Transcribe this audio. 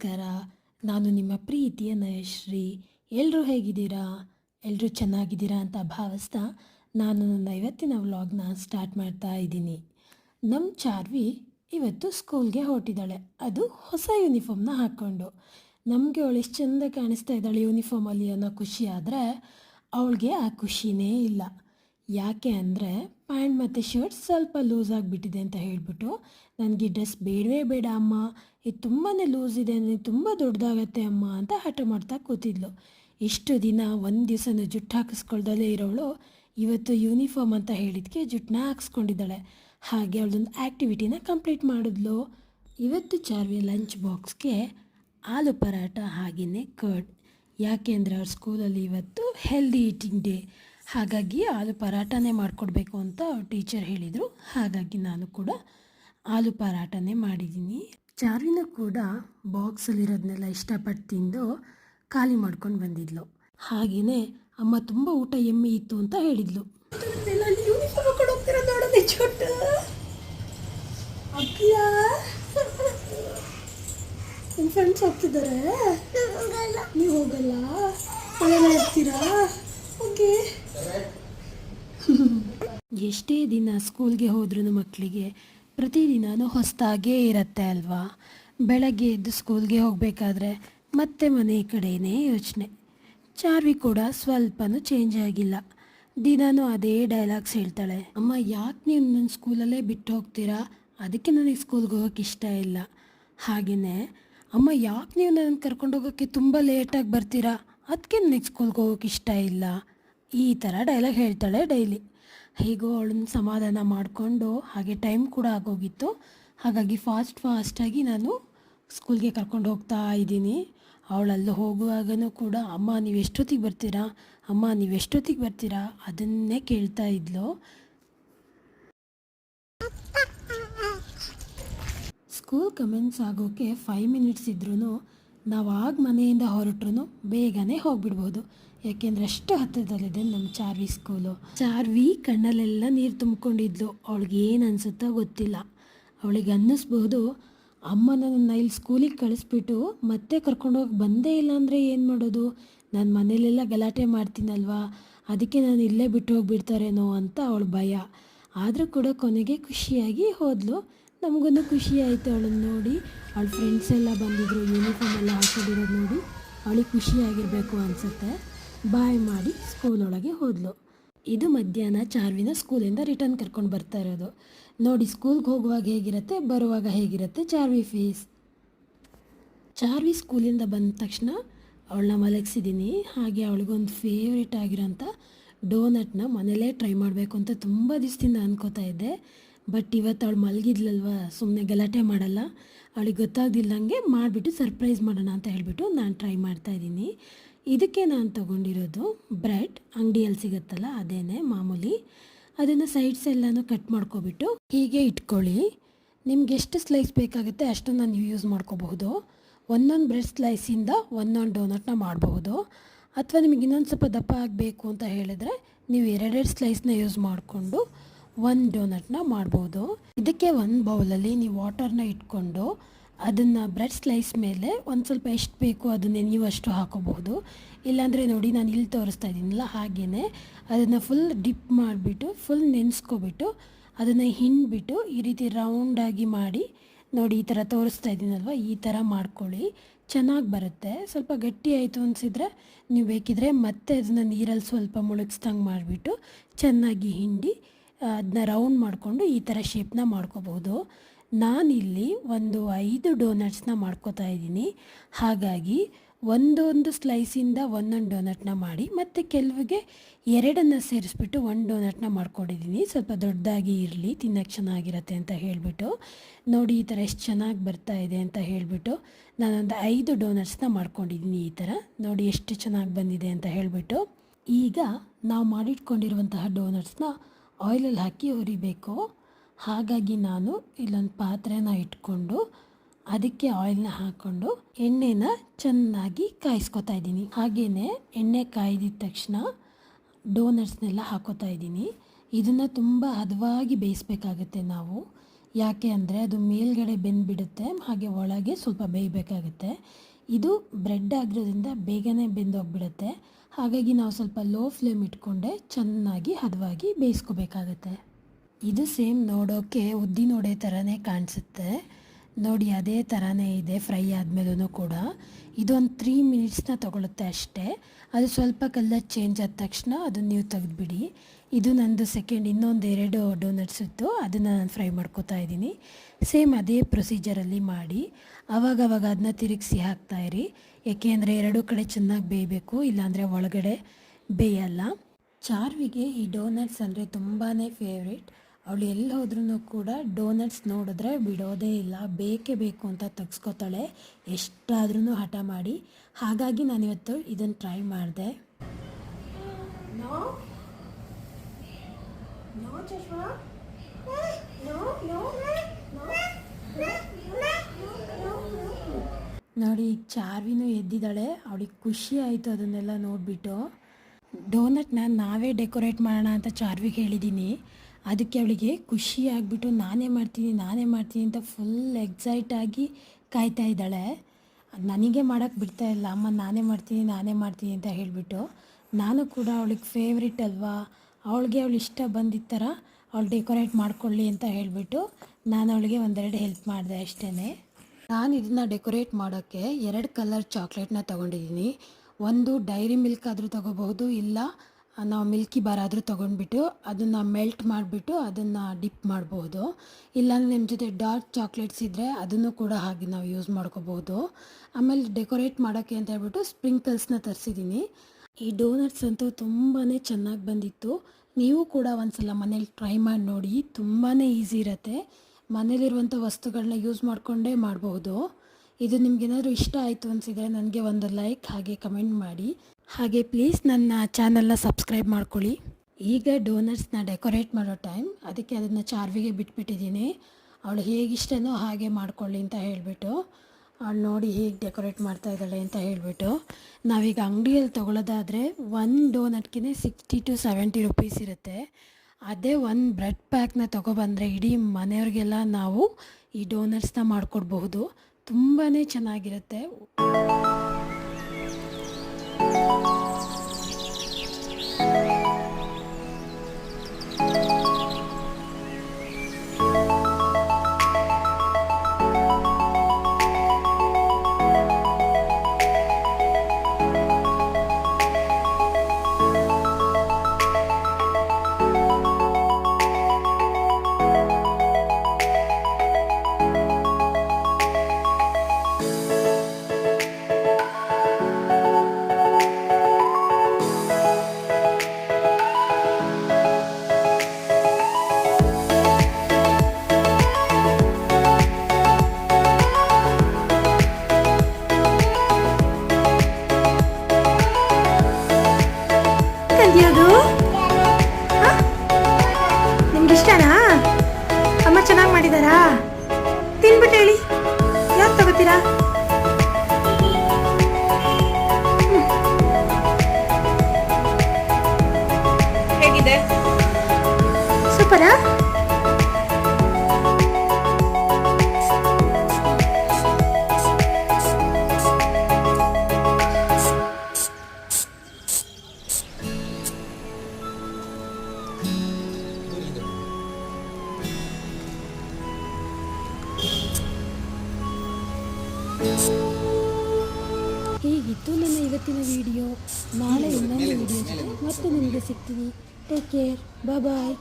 ನಮಸ್ಕಾರ. ನಾನು ನಿಮ್ಮ ಪ್ರೀತಿಯ ನಯಶ್ರೀ ಎಲ್ಲರೂ ಹೇಗಿದ್ದೀರಾ? ಎಲ್ಲರೂ ಚೆನ್ನಾಗಿದ್ದೀರಾ ಅಂತ ಭಾವಿಸ್ತಾ ನಾನು ನನ್ನ ಇವತ್ತಿನ ವ್ಲಾಗ್ನ ಸ್ಟಾರ್ಟ್ ಮಾಡ್ತಾ ಇದ್ದೀನಿ. ನಮ್ಮ ಚಾರ್ವಿ ಇವತ್ತು ಸ್ಕೂಲ್ಗೆ ಹೊರಟಿದ್ದಾಳೆ. ಅದು ಹೊಸ ಯೂನಿಫಾರ್ಮ್ನ ಹಾಕ್ಕೊಂಡು. ನಮಗೆ ಅವಳು ಎಷ್ಟು ಚೆಂದ ಕಾಣಿಸ್ತಾ ಇದ್ದಾಳೆ ಯೂನಿಫಾರ್ಮಲ್ಲಿ ಅನ್ನೋ ಖುಷಿ ಆದರೆ ಅವಳಿಗೆ ಆ ಖುಷಿನೇ ಇಲ್ಲ. ಯಾಕೆ ಅಂದರೆ ಪ್ಯಾಂಟ್ ಮತ್ತು ಶರ್ಟ್ ಸ್ವಲ್ಪ ಲೂಸ್ ಆಗಿಬಿಟ್ಟಿದೆ ಅಂತ ಹೇಳಿಬಿಟ್ಟು ನನಗೆ ಡ್ರೆಸ್ ಬೇಡವೇ ಬೇಡ ಅಮ್ಮ. ಇದು ತುಂಬಾ ಲೂಸ್ ಇದೆ ನನಗೆ ತುಂಬ ದೊಡ್ಡದಾಗತ್ತೆ ಅಮ್ಮ ಅಂತ ಹಠ ಮಾಡ್ತಾ ಕೂತಿದ್ಲು. ಇಷ್ಟು ದಿನ ಒಂದು ದಿವಸನ ಜುಟ್ಟು ಹಾಕಿಸ್ಕೊಳ್ದಲ್ಲೇ ಇರೋಳು. ಇವತ್ತು ಯೂನಿಫಾರ್ಮ್ ಅಂತ ಹೇಳಿದ್ಕೆ ಜುಟ್ಟನ್ನ ಹಾಕ್ಸ್ಕೊಂಡಿದ್ದಾಳೆ. ಹಾಗೆ ಅವಳದೊಂದು ಆ್ಯಕ್ಟಿವಿಟಿನ ಕಂಪ್ಲೀಟ್ ಮಾಡಿದ್ಲು. ಇವತ್ತು ಚಾರ್ವಿ ಲಂಚ್ ಬಾಕ್ಸ್ಗೆ ಆಲೂ ಪರಾಟ ಹಾಗೆಯೇ ಕರ್ಡ್. ಯಾಕೆ ಅಂದರೆ ಅವ್ರ ಸ್ಕೂಲಲ್ಲಿ ಇವತ್ತು ಹೆಲ್ದಿ ಈಟಿಂಗ್ ಡೇ ಹಾಗಾಗಿ ಆಲೂ ಪರಾಟನೇ ಮಾಡಿಕೊಡ್ಬೇಕು ಅಂತ ಟೀಚರ್ ಹೇಳಿದರು. ಹಾಗಾಗಿ ನಾನು ಕೂಡ ಆಲೂ ಪರಾಟನೇ ಮಾಡಿದ್ದೀನಿ. ಚಾರಿನ ಕೂಡ ಬಾಕ್ಸಲ್ಲಿರೋದನ್ನೆಲ್ಲ ಇಷ್ಟಪಟ್ಟು ತಿಂದು ಖಾಲಿ ಮಾಡ್ಕೊಂಡು ಬಂದಿದ್ಲು. ಹಾಗೆಯೇ ಅಮ್ಮ ತುಂಬ ಊಟ ಎಮ್ಮೆ ಇತ್ತು ಅಂತ ಹೇಳಿದ್ಲು. ನಿಮ್ಮ ಫ್ರೆಂಡ್ಸ್ ಹೋಗ್ತಿದ್ದಾರೆ? ನೀವು ಹೋಗಲ್ಲ? ಮನೆಯಲ್ಲ ಇರ್ತೀರಾ ಓಕೆ. ಎಷ್ಟೇ ದಿನ ಸ್ಕೂಲ್ಗೆ ಹೋದ್ರೂ ಮಕ್ಕಳಿಗೆ ಪ್ರತಿದಿನವೂ ಹೊಸದಾಗೇ ಇರುತ್ತೆ ಅಲ್ವಾ? ಬೆಳಗ್ಗೆ ಎದ್ದು ಸ್ಕೂಲ್ಗೆ ಹೋಗಬೇಕಾದ್ರೆ ಮತ್ತೆ ಮನೆ ಕಡೆಯೇ ಯೋಚನೆ. ಚಾರ್ವಿ ಕೂಡ ಸ್ವಲ್ಪನೂ ಚೇಂಜ್ ಆಗಿಲ್ಲ. ದಿನಾನೂ ಅದೇ ಡೈಲಾಗ್ಸ್ ಹೇಳ್ತಾಳೆ. ಅಮ್ಮ, ಯಾಕೆ ನೀವು ನನ್ನ ಸ್ಕೂಲಲ್ಲೇ ಬಿಟ್ಟು ಹೋಗ್ತೀರಾ? ಅದಕ್ಕೆ ನನಗೆ ಸ್ಕೂಲ್ಗೆ ಹೋಗೋಕೆ ಇಷ್ಟ ಇಲ್ಲ. ಹಾಗೆಯೇ ಅಮ್ಮ, ಯಾಕೆ ನೀವು ನನ್ನ ಕರ್ಕೊಂಡು ಹೋಗೋಕ್ಕೆ ತುಂಬ ಲೇಟಾಗಿ ಬರ್ತೀರಾ? ಅದಕ್ಕೆ ನನಗೆ ಸ್ಕೂಲ್ಗೆ ಹೋಗೋಕೆ ಇಷ್ಟ ಇಲ್ಲ. ಈ ಥರ ಡೈಲಾಗ್ ಹೇಳ್ತಾಳೆ ಡೈಲಿ ಹೇಗೋ ಅವಳನ್ನ ಸಮಾಧಾನ ಮಾಡಿಕೊಂಡು ಹಾಗೆ ಟೈಮ್ ಕೂಡ ಆಗೋಗಿತ್ತು. ಹಾಗಾಗಿ ಫಾಸ್ಟ್ ಫಾಸ್ಟಾಗಿ ನಾನು ಸ್ಕೂಲ್ಗೆ ಕರ್ಕೊಂಡು ಹೋಗ್ತಾ ಇದ್ದೀನಿ. ಅವಳಲ್ಲಿ ಹೋಗುವಾಗನೂ ಕೂಡ, ಅಮ್ಮ, ನೀವು ಎಷ್ಟೊತ್ತಿಗೆ ಬರ್ತೀರಾ? ಅಮ್ಮ, ನೀವು ಎಷ್ಟೊತ್ತಿಗೆ ಬರ್ತೀರಾ? ಅದನ್ನೇ ಕೇಳ್ತಾ ಇದ್ಲು. ಸ್ಕೂಲ್ ಕಮೆಂಟ್ಸ್ ಆಗೋಕ್ಕೆ ಫೈವ್ ಮಿನಿಟ್ಸ್ ಇದ್ರೂ ನಾವು ಆಗ ಮನೆಯಿಂದ ಹೊರಟ್ರು ಬೇಗನೆ ಹೋಗ್ಬಿಡ್ಬೋದು. ಯಾಕೆಂದರೆ ಅಷ್ಟು ಹತ್ತಿರದಲ್ಲಿದೆ ನಮ್ಮ ಚಾರ್ವಿ ಸ್ಕೂಲು. ಚಾರ್ವಿ ಕಣ್ಣಲ್ಲೆಲ್ಲ ನೀರು ತುಂಬಿಕೊಂಡಿದ್ಲು. ಅವಳಿಗೆ ಏನು ಅನಿಸುತ್ತೋ ಗೊತ್ತಿಲ್ಲ. ಅವಳಿಗೆ ಅನ್ನಿಸ್ಬೋದು ಅಮ್ಮ ನನ್ನ ಇಲ್ಲಿ ಸ್ಕೂಲಿಗೆ ಕಳಿಸ್ಬಿಟ್ಟು ಮತ್ತೆ ಕರ್ಕೊಂಡೋಗಿ ಬಂದೇ ಇಲ್ಲ ಅಂದರೆ ಏನು ಮಾಡೋದು? ನಾನು ಮನೇಲೆಲ್ಲ ಗಲಾಟೆ ಮಾಡ್ತೀನಲ್ವಾ? ಅದಕ್ಕೆ ನಾನು ಇಲ್ಲೇ ಬಿಟ್ಟು ಹೋಗಿಬಿಡ್ತಾರೇನೋ ಅಂತ ಅವಳ ಭಯ. ಆದರೂ ಕೂಡ ಕೊನೆಗೆ ಖುಷಿಯಾಗಿ ಹೋದ್ಲು. ನಮಗೂ ಖುಷಿ ಆಯಿತು ಅವಳನ್ನ ನೋಡಿ. ಅವಳ ಫ್ರೆಂಡ್ಸ್ ಎಲ್ಲ ಬಂದಿದ್ರು ಯೂನಿಫಾರ್ಮ್ ಎಲ್ಲ ಹಾಕೊಂಡಿರೋದು ನೋಡಿ. ಅವಳಿಗೆ ಖುಷಿಯಾಗಿರಬೇಕು ಅನಿಸುತ್ತೆ. ಬಾಯ್ ಮಾಡಿ ಸ್ಕೂಲ್ ಒಳಗೆ ಹೋದ್ಲು. ಇದು ಮಧ್ಯಾಹ್ನ ಚಾರ್ವಿನ ಸ್ಕೂಲಿಂದ ರಿಟರ್ನ್ ಕರ್ಕೊಂಡು ಬರ್ತಾ ಇರೋದು. ನೋಡಿ, ಸ್ಕೂಲ್ಗೆ ಹೋಗುವಾಗ ಹೇಗಿರುತ್ತೆ, ಬರುವಾಗ ಹೇಗಿರುತ್ತೆ ಚಾರ್ವಿ ಫೀಸ್. ಚಾರ್ವಿ ಸ್ಕೂಲಿಂದ ಬಂದ ತಕ್ಷಣ ಅವಳನ್ನ ಮಲಗಿಸಿದ್ದೀನಿ ಹಾಗೆ ಅವಳಿಗೊಂದು ಫೇವ್ರೇಟ್ ಆಗಿರೋಂಥ ಡೋನಟ್ನ ಮನೇಲೇ ಟ್ರೈ ಮಾಡಬೇಕು ಅಂತ ತುಂಬ ದಿವಸದಿಂದ ಅನ್ಕೋತಾ ಇದ್ದೆ. ಬಟ್ ಇವತ್ತು ಅವಳು ಮಲಗಿದ್ಲಲ್ವ ಸುಮ್ಮನೆ ಗಲಾಟೆ ಮಾಡಲ್ಲ. ಅವಳಿಗೆ ಗೊತ್ತಾಗ್ದಿಲ್ಲಂಗೆ ಮಾಡಿಬಿಟ್ಟು ಸರ್ಪ್ರೈಸ್ ಮಾಡೋಣ ಅಂತ ಹೇಳಿಬಿಟ್ಟು ನಾನು ಟ್ರೈ ಮಾಡ್ತಾ ಇದ್ದೀನಿ. ಇದಕ್ಕೆ ನಾನು ತೊಗೊಂಡಿರೋದು ಬ್ರೆಡ್, ಅಂಗಡಿಯಲ್ಲಿ ಸಿಗುತ್ತಲ್ಲ ಅದೇನೆ ಮಾಮೂಲಿ. ಅದನ್ನು ಸೈಡ್ಸ್ ಎಲ್ಲನೂ ಕಟ್ ಮಾಡ್ಕೊಬಿಟ್ಟು ಹೀಗೆ ಇಟ್ಕೊಳ್ಳಿ. ನಿಮ್ಗೆ ಎಷ್ಟು ಸ್ಲೈಸ್ ಬೇಕಾಗುತ್ತೆ ಅಷ್ಟನ್ನು ನೀವು ಯೂಸ್ ಮಾಡ್ಕೋಬಹುದು. ಒಂದೊಂದು ಬ್ರೆಡ್ ಸ್ಲೈಸಿಂದ ಒಂದೊಂದು ಡೋನಟ್ನ ಮಾಡಬಹುದು. ಅಥವಾ ನಿಮಗೆ ಇನ್ನೊಂದು ಸ್ವಲ್ಪ ದಪ್ಪ ಆಗಬೇಕು ಅಂತ ಹೇಳಿದ್ರೆ ನೀವು ಎರಡೆರಡು ಸ್ಲೈಸ್ನ ಯೂಸ್ ಮಾಡಿಕೊಂಡು ಒಂದು ಡೋನಟ್ನ ಮಾಡ್ಬೋದು. ಇದಕ್ಕೆ ಒಂದು ಬೌಲಲ್ಲಿ ನೀವು ವಾಟರ್ನ ಇಟ್ಕೊಂಡು ಅದನ್ನು ಬ್ರೆಡ್ ಸ್ಲೈಸ್ ಮೇಲೆ ಒಂದು ಸ್ವಲ್ಪ ಎಷ್ಟು ಬೇಕು ಅದನ್ನೇ ನೀವು ಅಷ್ಟು ಹಾಕೋಬಹುದು. ಇಲ್ಲಾಂದರೆ ನೋಡಿ ನಾನು ಇಲ್ಲಿ ತೋರಿಸ್ತಾ ಇದ್ದೀನಲ್ಲ ಹಾಗೆಯೇ ಅದನ್ನು ಫುಲ್ ಡಿಪ್ ಮಾಡಿಬಿಟ್ಟು ಫುಲ್ ನೆನೆಸ್ಕೊಬಿಟ್ಟು, ಅದನ್ನು ಹಿಂಡ್ಬಿಟ್ಟು ಈ ರೀತಿ ರೌಂಡಾಗಿ ಮಾಡಿ, ನೋಡಿ ಈ ಥರ ತೋರಿಸ್ತಾ ಇದ್ದೀನಲ್ವ? ಈ ಥರ ಮಾಡ್ಕೊಳ್ಳಿ. ಚೆನ್ನಾಗಿ ಬರುತ್ತೆ. ಸ್ವಲ್ಪ ಗಟ್ಟಿ ಆಯಿತು ಅನಿಸಿದ್ರೆ ನೀವು ಬೇಕಿದ್ರೆ ಮತ್ತೆ ಅದನ್ನು ನೀರಲ್ಲಿ ಸ್ವಲ್ಪ ಮುಳುಗಿಸ್ದಂಗೆ ಮಾಡಿಬಿಟ್ಟು ಚೆನ್ನಾಗಿ ಹಿಂಡಿ ಅದನ್ನ ರೌಂಡ್ ಮಾಡಿಕೊಂಡು ಈ ಥರ ಶೇಪ್ನ ಮಾಡ್ಕೋಬಹುದು. ನಾನಿಲ್ಲಿ ಒಂದು ಐದು ಡೋನಟ್ಸ್ನ ಮಾಡ್ಕೋತಾ ಇದ್ದೀನಿ. ಹಾಗಾಗಿ ಒಂದೊಂದು ಸ್ಲೈಸಿಂದ ಒಂದೊಂದು ಡೋನಟ್ನ ಮಾಡಿ ಮತ್ತು ಕೆಲವಿಗೆ ಎರಡನ್ನು ಸೇರಿಸ್ಬಿಟ್ಟು ಒಂದು ಡೋನಟ್ನ ಮಾಡ್ಕೊಂಡಿದ್ದೀನಿ. ಸ್ವಲ್ಪ ದೊಡ್ಡದಾಗಿ ಇರಲಿ ತಿನ್ನೋಕ್ಕೆ ಚೆನ್ನಾಗಿರತ್ತೆ ಅಂತ ಹೇಳಿಬಿಟ್ಟು. ನೋಡಿ, ಈ ಥರ ಎಷ್ಟು ಚೆನ್ನಾಗಿ ಬರ್ತಾ ಇದೆ ಅಂತ ಹೇಳಿಬಿಟ್ಟು ನಾನೊಂದು ಐದು ಡೋನಟ್ಸ್ನ ಮಾಡ್ಕೊಂಡಿದ್ದೀನಿ ಈ ಥರ. ನೋಡಿ, ಎಷ್ಟು ಚೆನ್ನಾಗಿ ಬಂದಿದೆ ಅಂತ ಹೇಳಿಬಿಟ್ಟು. ಈಗ ನಾವು ಮಾಡಿಟ್ಕೊಂಡಿರುವಂತಹ ಡೋನಟ್ಸ್ನ ಆಯಿಲಲ್ಲಿ ಹಾಕಿ ಹುರಿಬೇಕು. ಹಾಗಾಗಿ ನಾನು ಇಲ್ಲೊಂದು ಪಾತ್ರೆನ ಇಟ್ಕೊಂಡು ಅದಕ್ಕೆ ಆಯಿಲ್ನ ಹಾಕ್ಕೊಂಡು ಎಣ್ಣೆನ ಚೆನ್ನಾಗಿ ಕಾಯಿಸ್ಕೊತಾ ಇದ್ದೀನಿ. ಹಾಗೆಯೇ ಎಣ್ಣೆ ಕಾಯ್ದಿದ ತಕ್ಷಣ ಡೋನಟ್ಸ್ನೆಲ್ಲ ಹಾಕೋತಾ ಇದ್ದೀನಿ. ಇದನ್ನು ತುಂಬ ಹದವಾಗಿ ಬೇಯಿಸ್ಬೇಕಾಗತ್ತೆ ನಾವು. ಯಾಕೆ ಅಂದರೆ ಅದು ಮೇಲ್ಗಡೆ ಬೆಂದ್ಬಿಡುತ್ತೆ, ಹಾಗೆ ಒಳಗೆ ಸ್ವಲ್ಪ ಬೇಯಬೇಕಾಗುತ್ತೆ. ಇದು ಬ್ರೆಡ್ ಆಗಿರೋದ್ರಿಂದ ಬೇಗನೆ ಬೆಂದೋಗ್ಬಿಡುತ್ತೆ. ಹಾಗಾಗಿ ನಾವು ಸ್ವಲ್ಪ ಲೋ ಫ್ಲೇಮ್ ಇಟ್ಕೊಂಡೆ ಚೆನ್ನಾಗಿ ಹದವಾಗಿ ಬೇಯಿಸ್ಕೋಬೇಕಾಗತ್ತೆ. ಇದು ಸೇಮ್ ನೋಡೋಕ್ಕೆ ಉದ್ದಿನ ವಡೆ ಥರನೇ ಕಾಣಿಸುತ್ತೆ. ನೋಡಿ, ಅದೇ ಥರನೇ ಇದೆ ಫ್ರೈ ಆದಮೇಲೂ ಕೂಡ. ಇದೊಂದು ತ್ರೀ ಮಿನಿಟ್ಸ್ನ ತೊಗೊಳುತ್ತೆ ಅಷ್ಟೇ. ಅದು ಸ್ವಲ್ಪ ಕಲರ್ ಚೇಂಜ್ ಆದ ತಕ್ಷಣ ಅದನ್ನು ನೀವು ತೆಗೆದುಬಿಡಿ. ಇದು ನಂದು ಸೆಕೆಂಡ್ ಇನ್ನೊಂದು ಎರಡು ಡೋನಟ್ಸ್ ಇತ್ತು. ಅದನ್ನು ನಾನು ಫ್ರೈ ಮಾಡ್ಕೋತಾ ಇದ್ದೀನಿ. ಸೇಮ್ ಅದೇ ಪ್ರೊಸೀಜರಲ್ಲಿ ಮಾಡಿ. ಆವಾಗವಾಗ ಅದನ್ನ ತಿರುಗಿಸಿ ಹಾಕ್ತಾಯಿರಿ ಏಕೆಂದರೆ ಎರಡೂ ಕಡೆ ಚೆನ್ನಾಗಿ ಬೇಯಬೇಕು, ಇಲ್ಲಾಂದರೆ ಒಳಗಡೆ ಬೇಯಲ್ಲ. ಚಾರ್ವಿಗೆ ಈ ಡೋನಟ್ಸ್ ಅಂದರೆ ತುಂಬಾ ಫೇವ್ರೇಟ್ ಅವಳು ಎಲ್ಲಿ ಹೋದ್ರೂ ಕೂಡ ಡೋನಟ್ಸ್ ನೋಡಿದ್ರೆ ಬಿಡೋದೇ ಇಲ್ಲ ಬೇಕೇ ಬೇಕು ಅಂತ ತೆಗ್ಸ್ಕೊತಾಳೆ. ಎಷ್ಟಾದ್ರೂ ಹಠ ಮಾಡಿ. ಹಾಗಾಗಿ ನಾನಿವತ್ತು ಇದನ್ನು ಟ್ರೈ ಮಾಡಿದೆ. ನೋಡಿ ಈಗ ಚಾರ್ವಿನೂ ಎದ್ದಿದ್ದಾಳೆ. ಅವಳಿಗೆ ಖುಷಿ ಆಯಿತು ಅದನ್ನೆಲ್ಲ ನೋಡಿಬಿಟ್ಟು. ಡೋನಟ್ನ ನಾವೇ ಡೆಕೋರೇಟ್ ಮಾಡೋಣ ಅಂತ ಚಾರ್ವಿಗೆ ಹೇಳಿದ್ದೀನಿ. ಅದಕ್ಕೆ ಅವಳಿಗೆ ಖುಷಿ ಆಗಿಬಿಟ್ಟು, ನಾನೇ ಮಾಡ್ತೀನಿ ನಾನೇ ಮಾಡ್ತೀನಿ ಅಂತ ಫುಲ್ ಎಕ್ಸೈಟ್ ಆಗಿ ಕಾಯ್ತಾ ಇದ್ದಾಳೆ. ನನಗೆ ಮಾಡೋಕ್ಕೆ ಬಿಡ್ತಾ ಇಲ್ಲ, ಅಮ್ಮ, ನಾನೇ ಮಾಡ್ತೀನಿ ನಾನೇ ಮಾಡ್ತೀನಿ ಅಂತ ಹೇಳಿಬಿಟ್ಟು, ನಾನು ಕೂಡ ಅವಳಿಗೆ ಫೇವ್ರೇಟ್ ಅಲ್ವಾ? ಅವಳಿಗೆ ಅವಳು ಇಷ್ಟ ಬಂದಿದ್ದ ಥರ ಅವಳು ಡೆಕೋರೇಟ್ ಮಾಡ್ಕೊಳ್ಳಿ ಅಂತ ಹೇಳಿಬಿಟ್ಟು, ನಾನು ಅವಳಿಗೆ ಒಂದೆರಡು ಹೆಲ್ಪ್ ಮಾಡಿದೆ ಅಷ್ಟೇ ನಾನು ಇದನ್ನು ಡೆಕೋರೇಟ್ ಮಾಡೋಕ್ಕೆ ಎರಡು ಕಲರ್ ಚಾಕ್ಲೇಟ್ನ ತೊಗೊಂಡಿದ್ದೀನಿ. ಒಂದು ಡೈರಿ ಮಿಲ್ಕ್ ಆದರೂ ತೊಗೋಬಹುದು, ಇಲ್ಲ ನಾವು ಮಿಲ್ಕಿ ಬಾರ್ ಆದರೂ ತೊಗೊಂಡ್ಬಿಟ್ಟು ಅದನ್ನು ಮೆಲ್ಟ್ ಮಾಡಿಬಿಟ್ಟು ಅದನ್ನು ಡಿಪ್ ಮಾಡ್ಬೋದು. ಇಲ್ಲಾಂದರೆ ನಿಮ್ಮ ಜೊತೆ ಡಾರ್ಕ್ ಚಾಕ್ಲೇಟ್ಸ್ ಇದ್ದರೆ ಅದನ್ನು ಕೂಡ ಹಾಗೆ ನಾವು ಯೂಸ್ ಮಾಡ್ಕೋಬೋದು. ಆಮೇಲೆ ಡೆಕೋರೇಟ್ ಮಾಡೋಕ್ಕೆ ಅಂತ ಹೇಳ್ಬಿಟ್ಟು ಸ್ಪ್ರಿಂಕಲ್ಸ್ನ ತರಿಸಿದ್ದೀನಿ ಈ ಡೋನಟ್ಸ್ ಅಂತೂ ತುಂಬಾ ಚೆನ್ನಾಗಿ ಬಂದಿತ್ತು. ನೀವು ಕೂಡ ಒಂದ್ಸಲ ಮನೇಲಿ ಟ್ರೈ ಮಾಡಿ ನೋಡಿ ತುಂಬಾ ಈಸಿ ಇರುತ್ತೆ. ಮನೇಲಿರುವಂಥ ವಸ್ತುಗಳನ್ನ ಯೂಸ್ ಮಾಡಿಕೊಂಡೇ ಮಾಡಬಹುದು ಇದು ನಿಮಗೇನಾದರೂ ಇಷ್ಟ ಆಯಿತು ಅನಿಸಿದರೆ ನನಗೆ ಒಂದು ಲೈಕ್ ಹಾಗೆ ಕಮೆಂಟ್ ಮಾಡಿ. ಹಾಗೆ ಪ್ಲೀಸ್ ನನ್ನ ಚಾನಲ್ನ ಸಬ್ಸ್ಕ್ರೈಬ್ ಮಾಡ್ಕೊಳ್ಳಿ. ಈಗ ಡೋನಟ್ಸ್ನ ಡೆಕೋರೇಟ್ ಮಾಡೋ ಟೈಮ್ ಅದಕ್ಕೆ ಅದನ್ನು ಚಾರ್ವಿಗೆ ಬಿಟ್ಬಿಟ್ಟಿದ್ದೀನಿ. ಅವಳು ಹೇಗಿಷ್ಟನೋ ಹಾಗೆ ಮಾಡ್ಕೊಳ್ಳಿ ಅಂತ ಹೇಳಿಬಿಟ್ಟು, ಅವಳು ನೋಡಿ ಹೇಗೆ ಡೆಕೋರೇಟ್ ಮಾಡ್ತಾ ಇದ್ದಾಳೆ ಅಂತ ಹೇಳಿಬಿಟ್ಟು, ನಾವೀಗ ಅಂಗಡಿಯಲ್ಲಿ ತೊಗೊಳೋದಾದರೆ ಒನ್ ಡೋನಟ್ಗೆ ಸಿಕ್ಸ್ಟಿ ಟು ಸೆವೆಂಟಿ ರುಪೀಸ್ ಇರುತ್ತೆ. ಅದೇ ಒಂದು ಬ್ರೆಡ್ ಪ್ಯಾಕ್ನ ತೊಗೊಬಂದರೆ ಇಡೀ ಮನೆಯವ್ರಿಗೆಲ್ಲ ನಾವು ಈ ಡೋನಟ್ಸ್ನ ಮಾಡಿಕೊಡ್ಬಹುದು. ತುಂಬಾ ಚೆನ್ನಾಗಿರುತ್ತೆ. ラ ಇವತ್ತಿನ ವಿಡಿಯೋ ನಾಳೆ ಇನ್ನೊಂದು ವಿಡಿಯೋ ಮತ್ತೆ ನಿಮಗೆ ಸಿಗ್ತೀನಿ. Take care bye